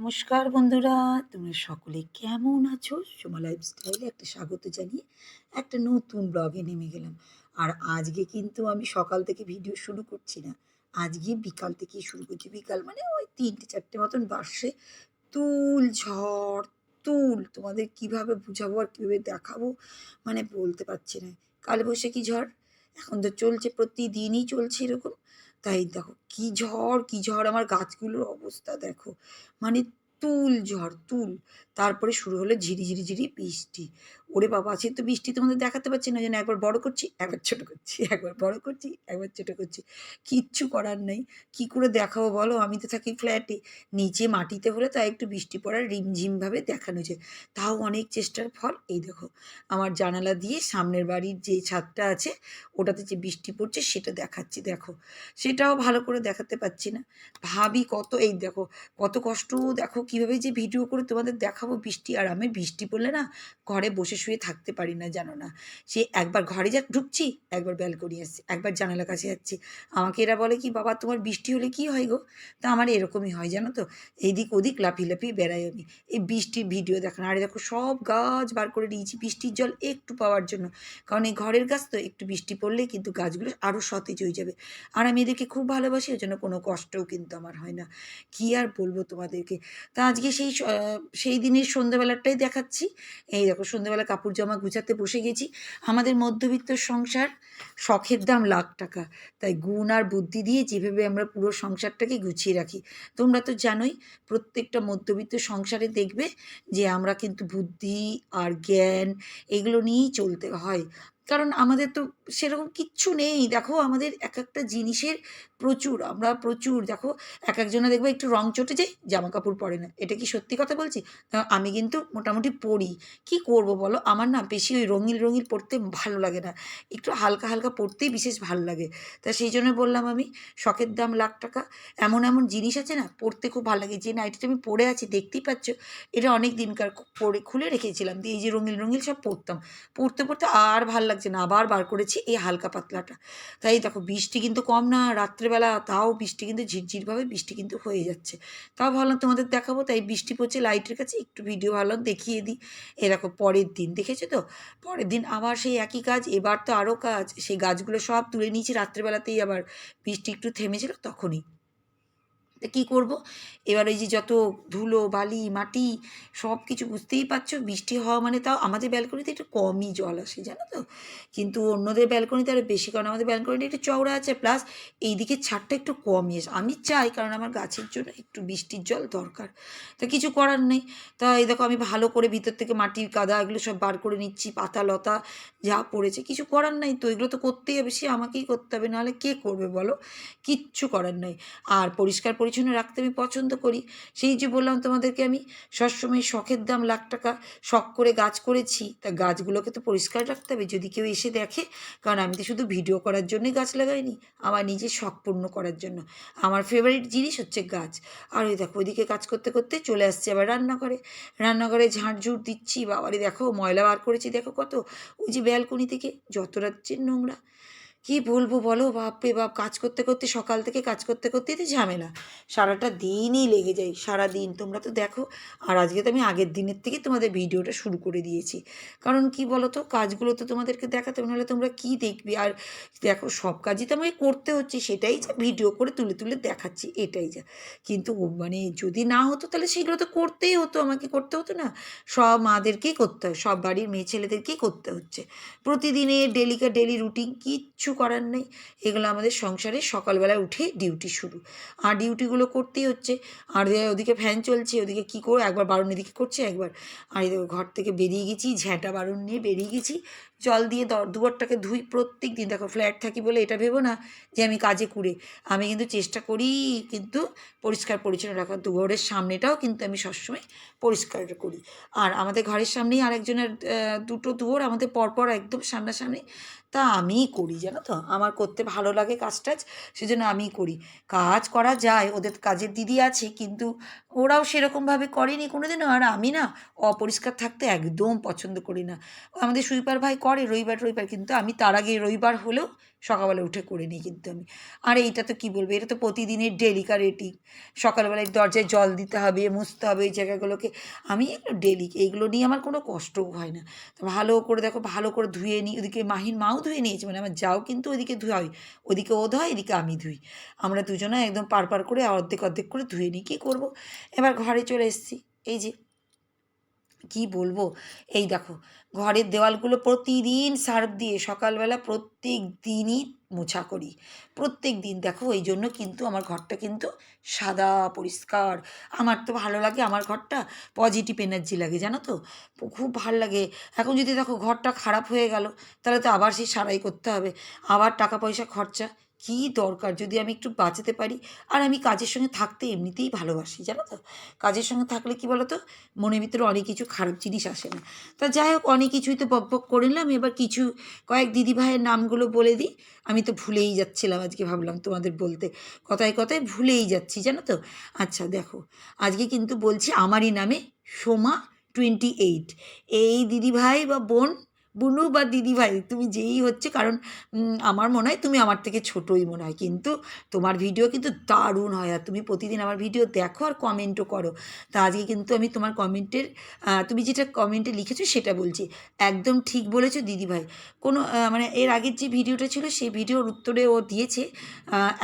নমস্কার বন্ধুরা, তোমরা সকলে কেমন আছো? সোমা লাইফস্টাইলে একটা স্বাগত জানিয়ে একটা নতুন ব্লগে নেমে গেলাম। আর আজকে কিন্তু আমি সকাল থেকে ভিডিও শুরু করছি না। আজকে বিকাল থেকেই শুরু করছি। বিকাল মানে ওই তিনটে চারটে মতন বাসে তুল ঝড়, তুল, তোমাদের কীভাবে বুঝাবো আর কীভাবে দেখাবো? মানে বলতে পারছি না। কালবৈশাখী ঝড়, এখন তো চলছে, প্রতিদিনই চলছে এরকম। তাই দেখো, কি ঝড় কি ঝড় আমার গাছগুলোর অবস্থা দেখো। মানে তুল ঝড়, তুল। তারপরে শুরু হলো ঝিরি ঝিরি ঝিরি বৃষ্টি। ওরে বাবা, সে তো বৃষ্টি তোমাদের দেখাতে পারছি না যেন একবার বড় করছি, একবার ছোট করছি, একবার বড় করছি, একবার ছোট করছি। কিচ্ছু করার নেই, কি করে দেখাবো বলো? আমি তো থাকি ফ্ল্যাটে, নিচে মাটিতে হলে তাই একটু বৃষ্টি পড়ার রিমঝিমভাবে দেখানো যায় তাও অনেক চেষ্টার ফল, এই দেখো, আমার জানালা দিয়ে সামনের বাড়ির যে ছাদটা আছে, ওটাতে যে বৃষ্টি পড়ছে সেটা দেখাচ্ছি, দেখো। সেটাও ভালো করে দেখাতে পাচ্ছি না। ভাবি কত, এই দেখো, কত কষ্ট, দেখো কীভাবে যে ভিডিও করে তোমাদের দেখাবো বৃষ্টি, আর আমি বৃষ্টি পড়লে না, ঘরে বসে শুয়ে থাকতে পারি না, জানো না। সে একবার ঘরে যা ঢুকছি, একবার ব্যালকনি আসছি, একবার জানালার কাছে যাচ্ছি। আমাকে এরা বলে কি, বাবা, তোমার বৃষ্টি হলে কি হয় গো? তা আমার এরকমই হয়, জানো তো। এইদিক ওদিক লাফি লাফিয়ে বেড়াই আমি। এই বৃষ্টির ভিডিও দেখানো, আর দেখো সব গাছ বার করে দিয়েছি বৃষ্টির জল একটু পাওয়ার জন্য। কারণ এই ঘরের গাছ তো একটু বৃষ্টি পড়লে কিন্তু গাছগুলো আরও সতেজ হয়ে যাবে। আর আমি এদেরকে খুব ভালোবাসি, ওই জন্য কোনো কষ্টও কিন্তু আমার হয় না। কী আর বলব তোমাদেরকে? তা আজকে সেই সেই দিনের সন্ধ্যাবেলাটাই দেখাচ্ছি। এই দেখো সন্ধ্যাবেলা কাপড় জামা গুছাতে বসে গেছি। আমাদের মধ্যবিত্ত সংসার শখের দাম লাখ টাকা। তাই গুণ আর বুদ্ধি দিয়ে যেভাবে আমরা পুরো সংসারটাকে গুছিয়ে রাখি। তোমরা তো জানোই, প্রত্যেকটা মধ্যবিত্ত সংসারে দেখবে যে আমরা কিন্তু বুদ্ধি আর জ্ঞান এগুলো নিয়েই চলতে হয়। কারণ আমাদের তো সেরকম কিচ্ছু নেই। দেখো, আমাদের এক একটা জিনিসের প্রচুর, আমরা প্রচুর। দেখো এক একজনে দেখবে একটু রং চটে যায় জামা কাপড় পরে না। এটা কি সত্যি কথা বলছি? আমি কিন্তু মোটামুটি পরি। কি করব বলো? আমার না বেশি ওই রঙিল রঙিল পড়তে ভালো লাগে না। একটু হালকা হালকা পড়তেই বিশেষ ভালো লাগে। তা সেই জন্য বললাম আমি, শখের দাম লাখ টাকা। এমন এমন জিনিস আছে না পড়তে খুব ভালো লাগে। যে নাইটিটা আমি পরে আছি, দেখতেই পাচ্ছ, এটা অনেক দিনকার পরে খুলে রেখেছিলাম। দিয়ে এই যে রঙিল রঙিল সব পরতাম। পড়তে পড়তে আর ভালো লাগছে না, আবার বার করেছি এই হালকা পাতলাটা। তাই দেখো, বৃষ্টি কিন্তু কম না, রাত্রেবেলা তাও বৃষ্টি কিন্তু ঝিরঝিরভাবে বৃষ্টি কিন্তু হয়ে যাচ্ছে। তাও ভাবলাম তোমাদের দেখাবো, তাই বৃষ্টি পড়ছে লাইটের কাছে, একটু ভিডিও ভাবলাম দেখিয়ে দিই। এরকম পরের দিন, দেখেছ তো? পরের দিন আবার সেই একই কাজ, এবার তো আরও কাজ, সেই গাছগুলো সব তুলে নিয়েছি, রাত্রেবেলাতেই আবার বৃষ্টি একটু থেমেছিল, তখনই তা কী করব? এবার ওই যে যত ধুলো, বালি, মাটি সব কিছু বুঝতেই পারছ, বৃষ্টি হওয়া মানে তাও আমাদের ব্যালকনিতে একটু কমই জল আসে, জানো তো? কিন্তু অন্যদের ব্যালকনিতে আরও বেশি, কারণ আমাদের ব্যালকনিটা একটু চওড়া আছে, প্লাস এই দিকে ছাদটা একটু কমই আসে আমি চাই, কারণ আমার গাছের জন্য একটু বৃষ্টির জল দরকার। তা কিছু করার নেই। তা এই দেখো আমি ভালো করে ভিতর থেকে মাটির কাদা এগুলো সব বার করে নিচ্ছি, পাতা, লতা যা পড়েছে। কিছু করার নাই তো, এগুলো তো করতেই হবে, সে আমাকেই করতে হবে, নাহলে কে করবে বলো? কিচ্ছু করার নেই। আর পরিষ্কার পরিচ্ছন্ন রাখতে আমি পছন্দ করি। সেই যে বললাম তোমাদেরকে আমি সবসময় শখের দাম লাখ টাকা শখ করে গাছ করেছি, তা গাছগুলোকে তো পরিষ্কার রাখতে হবে। যদি কেউ এসে দেখে, কারণ আমি তো শুধু ভিডিও করার জন্যই গাছ লাগাইনি, আমার নিজের শখ পূর্ণ করার জন্য। আমার ফেভারিট জিনিস হচ্ছে গাছ। আর ওই দেখো, ওইদিকে কাজ করতে করতে চলে আসছে আবার রান্নাঘরে। রান্নাঘরে ঝাঁটঝুট দিচ্ছি, বাবারে দেখো ময়লা বার করেছি, দেখো কত। ওই যে ব্যালকনি থেকে যত রাজ্যের নোংরা। কি বলব বলো? বাপরে বাপ, কাজ করতে করতে, সকাল থেকে কাজ করতে করতেই তো ঝামেলা। সারাটা দিনই লেগে যায় সারা দিন তোমরা তো দেখো, আর আজকে তো আমি আগের দিনের থেকে তোমাদের ভিডিওটা শুরু করে দিয়েছি। কারণ কি বলো তো কাজগুলো তো তোমাদেরকে দেখাতে নাহলে তোমরা কি দেখবে? আর দেখো, সব কাজই তো আমাকে করতে হচ্ছে, সেটাই যা ভিডিও করে তুলে তুলে দেখাচ্ছি, এটাই যা। কিন্তু মানে যদি না হতো, তাহলে সেগুলো তো করতেই হতো, আমাকে করতে হতো না। সব মাদেরকেই করতে হয়, সব বাড়ির মেয়ে ছেলেদেরকেই করতে হচ্ছে। প্রতিদিনের ডেলিকার ডেলি রুটিন কিচ্ছু করার নেই। এগুলো আমাদের সংসারে সকালবেলায় উঠে ডিউটি শুরু। আর ডিউটিগুলো করতেই হচ্ছে। আর ওদিকে ফ্যান চলছে, ওদিকে কী করে, একবার বারণ এদিকে করছে, একবার। আর ঘর থেকে বেরিয়ে গেছি ঝ্যাঁটা বারণ নিয়ে বেরিয়ে গেছি। জল দিয়ে দ- দুয়ারটাকে ধুই প্রত্যেক দিন। দেখো ফ্ল্যাট থাকি বলে এটা ভেবো না যে আমি কাজে কুড়ে। আমি কিন্তু চেষ্টা করি কিন্তু পরিষ্কার পরিচ্ছন্ন রাখার। দুয়ারের সামনেটাও কিন্তু আমি সবসময় পরিষ্কার করি। আর আমাদের ঘরের সামনেই আরেকজনের দুটো দুয়ার আমাদের পরপর একদম সামনাসামনি। তা আমিই করি, জানো তো? আমার করতে ভালো লাগে কাজ টাজ, সেজন্য আমিই করি। কাজ করা যায়, ওদের কাজের দিদি আছে কিন্তু ওরাও সেরকমভাবে করেনি কোনোদিনও। আর আমি না অপরিষ্কার থাকতে একদম পছন্দ করি না। আমাদের সুইপার ভাই করে রবিবার রবিবার কিন্তু আমি তার আগে রবিবার হলেও সকালবেলা উঠে করে নিই কিন্তু আমি। আর এইটা তো কী বলব? এটা তো প্রতিদিনের ডেলিকা রেটিং সকালবেলায় দরজায় জল দিতে হবে, মুছতে হবে এই জায়গাগুলোকে। আমি এগুলো ডেলি এইগুলো নিয়ে আমার কোনো কষ্টও হয় না। তো ভালো করে দেখো, ভালো করে ধুয়ে নিই। ওদিকে মাহিন মাও ধুয়ে নিয়েছে মানে আমার যাও কিন্তু ওদিকে ধোয়া হয় ওদিকে ও ধোয়, এদিকে আমি ধুই। আমরা দুজনে একদম পার পার করে অর্ধেক অর্ধেক করে ধুয়ে নিই। কী করব? এবার ঘরে চলে এসেছি। এই যে কি বলব? এই দেখো, ঘরের দেওয়ালগুলো প্রতিদিন সার্ফ দিয়ে সকালবেলা প্রত্যেক দিনই মোছা করি। প্রত্যেক দিন। দেখো, এই জন্য কিন্তু আমার ঘরটা কিন্তু সাদা, পরিষ্কার। আমার তো ভালো লাগে আমার ঘরটা পজিটিভ এনার্জি লাগে, জানো তো? খুব ভালো লাগে। এখন যদি দেখো ঘরটা খারাপ হয়ে গেল, তাহলে তো আবার সেই সারাই করতে হবে। আবার টাকা পয়সা খরচা কী দরকার? যদি আমি একটু বাঁচাতে পারি। আর আমি কাজের সঙ্গে থাকতে এমনিতেই ভালোবাসি, জানো তো? কাজের সঙ্গে থাকলে কি বলো তো মনের ভিতরে অনেক কিছু খারাপ জিনিস আসে না। তা যাই হোক, অনেক কিছুই তো বক বক করে নিলাম। এবার কিছু কয়েক দিদি ভাইয়ের নামগুলো বলে দিই। আমি তো ভুলেই যাচ্ছিলাম আজকে ভাবলাম তোমাদের বলতে। কথায় কথায় ভুলেই যাচ্ছি, জানো তো? আচ্ছা দেখো। আজকে কিন্তু বলছি আমারই নামে সোমা টোয়েন্টি এইট এই দিদি ভাই বা বোন বুনু বা দিদি ভাই তুমি যেই হচ্ছে, কারণ আমার মনে হয় তুমি আমার থেকে ছোটোই মনে হয়। কিন্তু তোমার ভিডিও কিন্তু দারুণ হয় আর তুমি প্রতিদিন আমার ভিডিও দেখো আর কমেন্টও করো। তা আজকে কিন্তু আমি তোমার কমেন্টের তুমি যেটা কমেন্টে লিখেছো সেটা বলছি। একদম ঠিক বলেছ দিদিভাই। কোনো মানে এর আগের যে ভিডিওটা ছিল সেই ভিডিওর উত্তরে ও দিয়েছে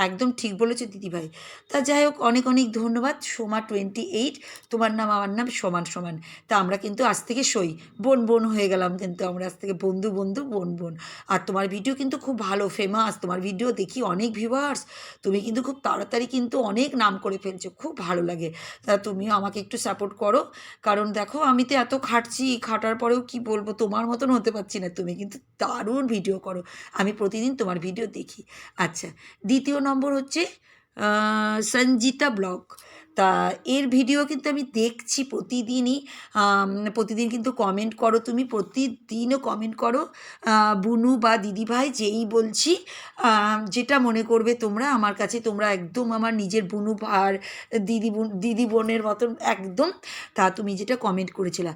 একদম ঠিক বলেছ দিদিভাই। তা যাই হোক, অনেক অনেক ধন্যবাদ। সোমা টোয়েন্টি এইট, তোমার নাম, আমার নাম সমান সমান। তা আমরা কিন্তু আজ থেকে সই। বোন বোন হয়ে গেলাম কিন্তু আমরা। থেকে বন্ধু বন্ধু, বোন বোন। আর তোমার ভিডিও কিন্তু খুব ভালো ফেমাস তোমার ভিডিও দেখি অনেক ভিউয়ার্স তুমি কিন্তু খুব তাড়াতাড়ি কিন্তু অনেক নাম করে ফেলছো, খুব ভালো লাগে। তা তুমিও আমাকে একটু সাপোর্ট করো। কারণ দেখো, আমি তো এত খাটছি, খাটার পরেও কি বলব, তোমার মতন হতে পারছি না। তুমি কিন্তু দারুণ ভিডিও করো। আমি প্রতিদিন তোমার ভিডিও দেখি। আচ্ছা দ্বিতীয় নম্বর হচ্ছে সঞ্জিতা ব্লগ। তা এর ভিডিও কিন্তু আমি দেখছি প্রতিদিনই। প্রতিদিন কিন্তু কমেন্ট করো তুমি, প্রতিদিনও কমেন্ট করো। বুনু বা দিদিভাই যেই বলছি যেটা মনে করবে তোমরা, আমার কাছে তোমরা একদম আমার নিজের বুনু আর দিদি দিদি বোনের মতন একদম। তা তুমি যেটা কমেন্ট করেছিলে,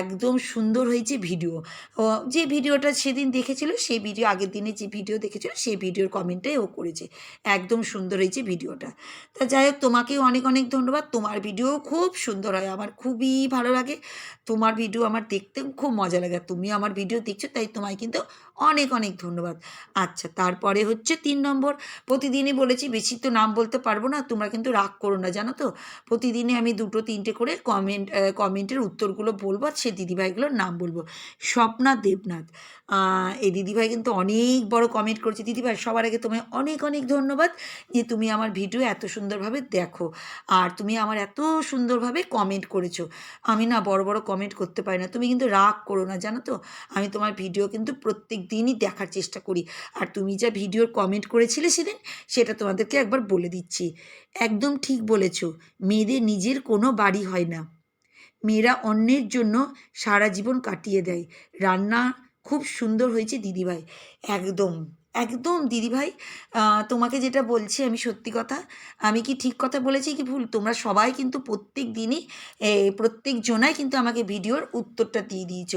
একদম সুন্দর হয়েছে ভিডিও যে ভিডিওটা সেদিন দেখেছিল, সেই ভিডিও আগের দিনে যে ভিডিও দেখেছিল, সেই ভিডিওর কমেন্টটাই ও করেছে। একদম সুন্দর হয়েছে ভিডিওটা তা যাই হোক, তোমাকেও অনেক অনেক ধন্যবাদ। তোমার ভিডিও খুব সুন্দর হয়, আমার খুবই ভালো লাগে। তোমার ভিডিও আমার দেখতে খুব মজা লাগে। তুমি আমার ভিডিও দেখছ, তাই তোমায় কিন্তু অনেক অনেক ধন্যবাদ। আচ্ছা তারপরে হচ্ছে তিন নম্বর। প্রতিদিনই বলেছি, বেশি তো নাম বলতে পারব না, তোমরা কিন্তু রাগ করো না, জানো তো? প্রতিদিনে আমি দুটো, তিনটে করে কমেন্ট কমেন্টের উত্তরগুলো বলব আর সে দিদিভাইগুলোর নাম বলব। স্বপ্না দেবনাথ এই দিদিভাই কিন্তু অনেক বড় কমেন্ট করেছে। দিদিভাই, সবার আগে তোমায় অনেক অনেক ধন্যবাদ যে তুমি আমার ভিডিও এত সুন্দরভাবে দেখো আর তুমি আমার এত সুন্দরভাবে কমেন্ট করেছ। আমি না বড় বড় কমেন্ট করতে পারি না। তুমি কিন্তু রাগ করো না, জানো তো? আমি তোমার ভিডিও কিন্তু প্রত্যেক দিনই দেখার চেষ্টা করি। আর তুমি যা ভিডিওর কমেন্ট করেছিলে সেদিন, সেটা তোমাদেরকে একবার বলে দিচ্ছি। একদম ঠিক বলেছ, মেয়েদের নিজের কোনো বাড়ি হয় না। মেয়েরা অন্যের জন্য সারা জীবন কাটিয়ে দেয়। রান্না খুব সুন্দর হয়েছে দিদিভাই, একদম। একদম দিদিভাই তোমাকে যেটা বলছি আমি সত্যি কথা, আমি কি ঠিক কথা বলেছি কি ভুল? তোমরা সবাই কিন্তু প্রত্যেক দিনই প্রত্যেক জনাই কিন্তু আমাকে ভিডিওর উত্তরটা দিয়ে দিয়েছ।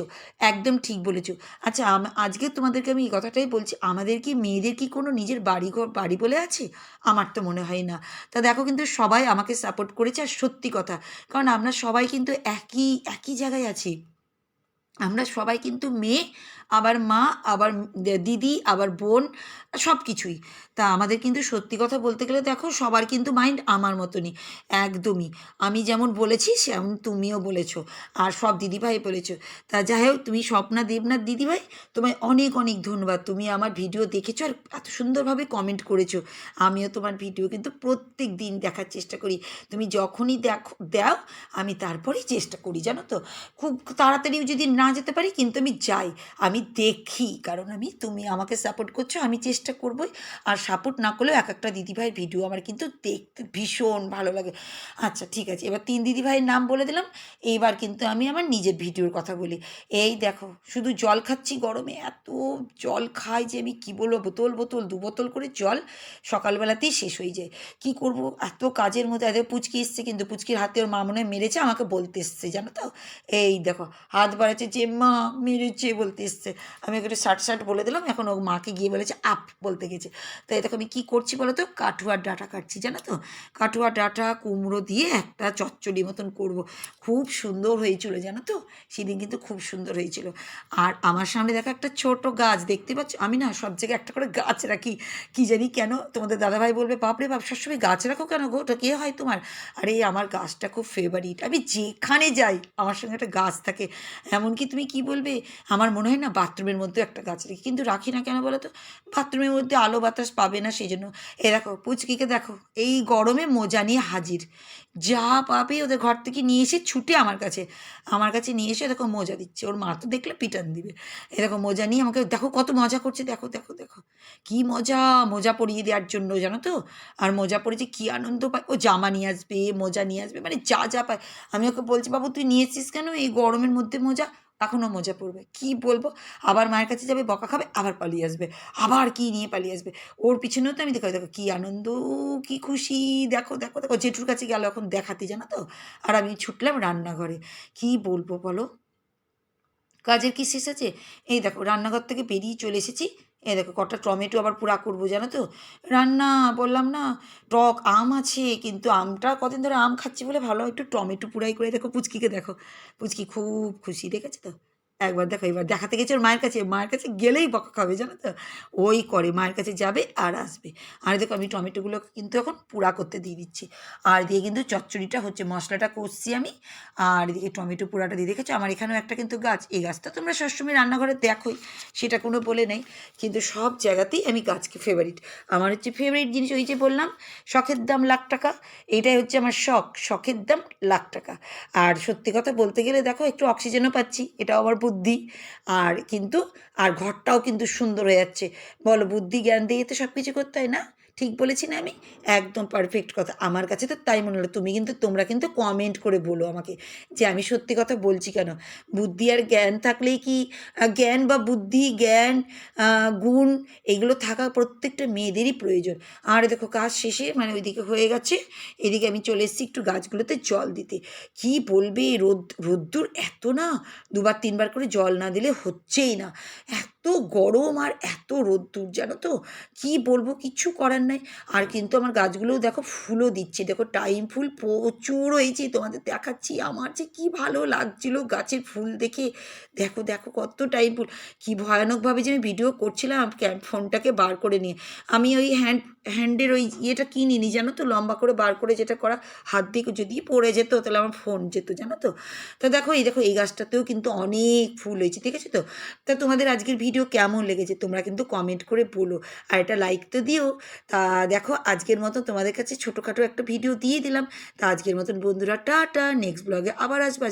একদম ঠিক বলেছ। আচ্ছা আজকে তোমাদেরকে আমি এই কথাটাই বলছি, আমাদের কি, মেয়েদের কি কোনো নিজের বাড়ি বাড়ি বলে আছে? আমার তো মনে হয় না। তা দেখো কিন্তু সবাই আমাকে সাপোর্ট করেছে আর সত্যি কথা, কারণ আমরা সবাই কিন্তু একই একই জায়গায় আছি। আমরা সবাই কিন্তু মেয়ে আবার মা, আবার দিদি, আবার বোন সব কিছুই তা আমাদের কিন্তু সত্যি কথা বলতে গেলে দেখো, সবার কিন্তু মাইন্ড আমার মতনই, একদমই। আমি যেমন বলেছি, সেমন তুমিও বলেছ, আর সব দিদিভাই বলেছ। তা যাই হোক, তুমি স্বপ্না দেবনাথ দিদিভাই, তোমায় অনেক অনেক ধন্যবাদ। তুমি আমার ভিডিও দেখেছ আর এত সুন্দরভাবে কমেন্ট করেছ। আমিও তোমার ভিডিও কিন্তু প্রত্যেক দিন দেখার চেষ্টা করি। তুমি যখনই দেখো, দাও, আমি তারপরেই চেষ্টা করি, জানো তো? খুব তাড়াতাড়ি যদি না যেতে পারি, কিন্তু আমি যাই। আমি দেখি, কারণ আমি, তুমি আমাকে সাপোর্ট করছ, আমি চেষ্টা করবই। আর সাপোর্ট না করলেও এক একটা দিদিভাইয়ের ভিডিও আমার কিন্তু দেখতে ভীষণ ভালো লাগে। আচ্ছা ঠিক আছে, এবার তিন দিদিভাইয়ের নাম বলে দিলাম। এইবার কিন্তু আমি আমার নিজের ভিডিওর কথা বলি। এই দেখো, শুধু জল খাচ্ছি গরমে, এত জল খাই যে আমি কী বলব, বোতল বোতল, দু বোতল করে জল সকালবেলাতেই শেষ হয়ে যায়। কি করব? এত কাজের মধ্যে, এত পুচকি এসছে কিন্তু পুচকির হাতে ওর মা মনে মেরেছে, আমাকে বলতে এসছে, জানো তো? এই দেখো, হাত বাড়াচ্ছে যে, মা, মেরেছে, বলতে এসছে। এসছে আমি ওকে একটু শার্ট শার্ট বলে দিলাম, এখন ও মাকে গিয়ে বলেছে, আপ, বলতে গেছে। তো দেখো আমি কী করছি বলো তো কাঠুয়ার ডাটা কাটছি, জানো তো? কাঠুয়ার ডাটা, কুমড়ো দিয়ে একটা চচ্চড়ি মতন করব। খুব সুন্দর হয়েছিল, জানো তো? সেদিন কিন্তু খুব সুন্দর হয়েছিল। আর আমার সামনে দেখো একটা ছোট গাছ, দেখতে পাচ্ছ? আমি না সব জায়গায় একটা করে গাছ রাখি। কি জানি কেন? তোমাদের দাদাভাই বলবে, বাপরে বাপ, সবসময় গাছ রাখো কেন গো? ওটা কে হয় তোমার? আরে, আমার গাছটা খুব ফেভারিট আমি যেখানে যাই, আমার সঙ্গে একটা গাছ থাকে। এমনকি তুমি কি বলবে? আমার মনে হয় না বাথরুমের মধ্যে একটা গাছ রাখি, কিন্তু রাখি না কেন বলো তো বাথরুমের মধ্যে আলো বাতাস পাবে না সেই জন্য এ দেখো, পুচকিকে দেখো, এই গরমে মোজা নিয়ে হাজির। যা পাবে ওদের ঘর থেকে নিয়ে এসে ছুটে আমার কাছে। আমার কাছে নিয়ে এসে দেখো মোজা দিচ্ছে। ওর মা তো দেখলে পিটান দিবে। এ দেখো মোজা নিয়ে আমাকে, দেখো কত মজা করছে, দেখো দেখো দেখো। কি মজা, মোজা পরিয়ে দেওয়ার জন্য জানো তো? আর মোজা পরে যে কী আনন্দ পায়। ও জামা নিয়ে আসবে, মোজা নিয়ে আসবে মানে যা যা পায়। আমি ওকে বলছি, বাবু, তুই নিয়ে এসছিস কেন? এই গরমের মধ্যে মোজা এখনও মজা পড়বে। কি বলব? আবার মায়ের কাছে যাবে, বকা খাবে, আবার পালিয়ে আসবে। আবার কি নিয়ে পালিয়ে আসবে? ওর পিছনেও তো আমি দেখো দেখো কী আনন্দ, কি খুশি। দেখো দেখো দেখো, জেঠুর কাছে গেলো এখন দেখাতে, জানো তো? আর আমি ছুটলাম রান্নাঘরে। কি বলব বলো? কাজের কি শেষ আছে? এই দেখো, রান্নাঘর থেকে বেরিয়ে চলে এসেছি। এই দেখো কটা টমেটো আবার পুরা করব, জানো তো? রান্না বললাম না, টক আম আছে, কিন্তু আমটা কদিন ধরে আম খাচ্ছি বলে ভালো, একটু টমেটো পুরাই করে দেখো, পুচকিকে দেখো। পুচকি খুব খুশি, দেখেছ তো? একবার দেখো, এবার দেখাতে গেছে ওর মায়ের কাছে মায়ের কাছে গেলেই বকা খাবে, জানো তো? ওই করে, মায়ের কাছে যাবে আর আসবে। আর দেখো, আমি টমেটোগুলো কিন্তু এখন পুরা করতে দিয়ে দিচ্ছি। আর দিয়ে কিন্তু চচ্চড়িটা হচ্ছে, মশলাটা কষছি আমি। আর এদিকে টমেটো পোড়াটা দিয়ে দেখেছ আমার এখানেও একটা কিন্তু গাছ, এই গাছটা তোমরা সবসময় রান্নাঘরে দেখোই, সেটা কোনো বলে নেই। কিন্তু সব জায়গাতেই আমি গাছকে ফেভারিট আমার হচ্ছে ফেভারিট জিনিস ওই যে বললাম, শখের দাম লাখ টাকা। এইটাই হচ্ছে আমার শখ, শখের দাম লাখ টাকা। আর সত্যি কথা বলতে গেলে দেখো, একটু অক্সিজেনও পাচ্ছি, এটাও আমার বুদ্ধি, আর কিন্তু, আর ঘরটাও কিন্তু সুন্দর হয়ে যাচ্ছে। বলো, বুদ্ধি জ্ঞান দিয়ে তো সব কিছু করতে হয় না? ঠিক বলেছি না আমি? একদম পারফেক্ট কথা। আমার কাছে তো তাই মনে হলো। তুমি কিন্তু, তোমরা কিন্তু কমেন্ট করে বলো আমাকে যে আমি সত্যি কথা বলছি কেন? বুদ্ধি আর জ্ঞান থাকলেই কি জ্ঞান বা বুদ্ধি, জ্ঞান গুণ, এগুলো থাকা প্রত্যেকটা মেয়েদেরই প্রয়োজন। আর দেখো, কাজ শেষে মানে ওইদিকে হয়ে গেছে। এদিকে আমি চলে এসেছি একটু গাছগুলোতে জল দিতে। কি বলবে রোদ, রোদ্দুর এত না? দুবার, তিনবার করে জল না দিলে হচ্ছেই না। এত গরম আর এত রোদ্দুর, জানো তো? কি বলব, কিছু করার নাই। আর কিন্তু আমার গাছগুলোও দেখো ফুলও দিচ্ছে। দেখো টাইম ফুল প্রচুর হয়েছে, তোমাদের দেখাচ্ছি। আমার যে কি ভালো লাগছিল গাছের ফুল দেখে। দেখো দেখো কত টাইম ফুল। কী ভয়ানকভাবে যে আমি ভিডিও করছিলাম ফোনটাকে বার করে নিয়ে। আমি ওই হ্যান্ড হ্যান্ডের ওই ইয়েটা কিনিনি, জানো তো? লম্বা করে বার করে যেটা করা, হাত দিয়ে যদি পড়ে যেত, তাহলে আমার ফোন যেত, জানো তো? তো দেখো, এই দেখো, এই গাছটাতেও কিন্তু অনেক ফুল হয়েছে ঠিক আছে তো? তা তোমাদের আজকের ভিডিও কেমন লেগেছে? তোমরা কিন্তু কমেন্ট করে বলো। আর এটা লাইক তো দিও। তা দেখো, আজকের মতো তোমাদের কাছে ছোটোখাটো একটা ভিডিও দিয়ে দিলাম। তা আজকের মতন বন্ধুরা, টাটা। নেক্সট ব্লগে আবার আসবে।